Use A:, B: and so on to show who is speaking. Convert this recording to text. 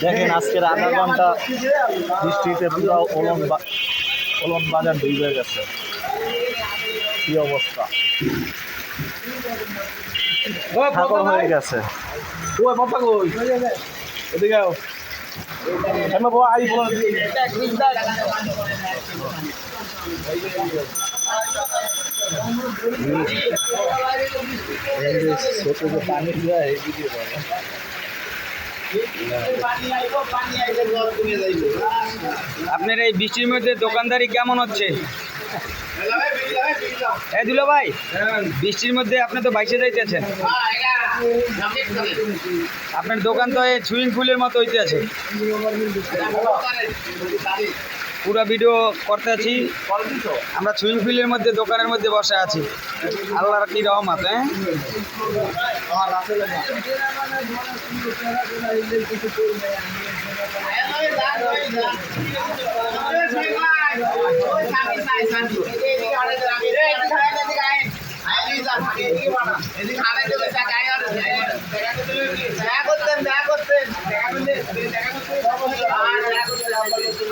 A: দেখেন আজকের আধা ঘণ্টা বৃষ্টিতে পুরো ওলন বা- ওলন বাজার ডুবে গেছে। কি অবস্থা? ঠাকুর হয়ে গেছে।
B: ওই মাথা কই? এদিকে আও। এমন বাবা আই বল।
A: ছোট যে পানি দেওয়া এই ভিডিও
C: আপনার এই বৃষ্টির মধ্যে দোকানদারি কেমন হচ্ছে? এই দুলো ভাই, বৃষ্টির মধ্যে আপনি তো বাইসে যাইতেছেন। আপনার দোকান তো সুইমিং পুলের মতো হইতে আছে পুরো ভিডিও করতে আছি। আমরা সুইমিং পুলের মধ্যে, দোকানের মধ্যে বসে আছি। আল্লাহর কি রহমত হ্যাঁ? দেখা করতেন দেখা করতেন দেখা করতেন দেখা করতেন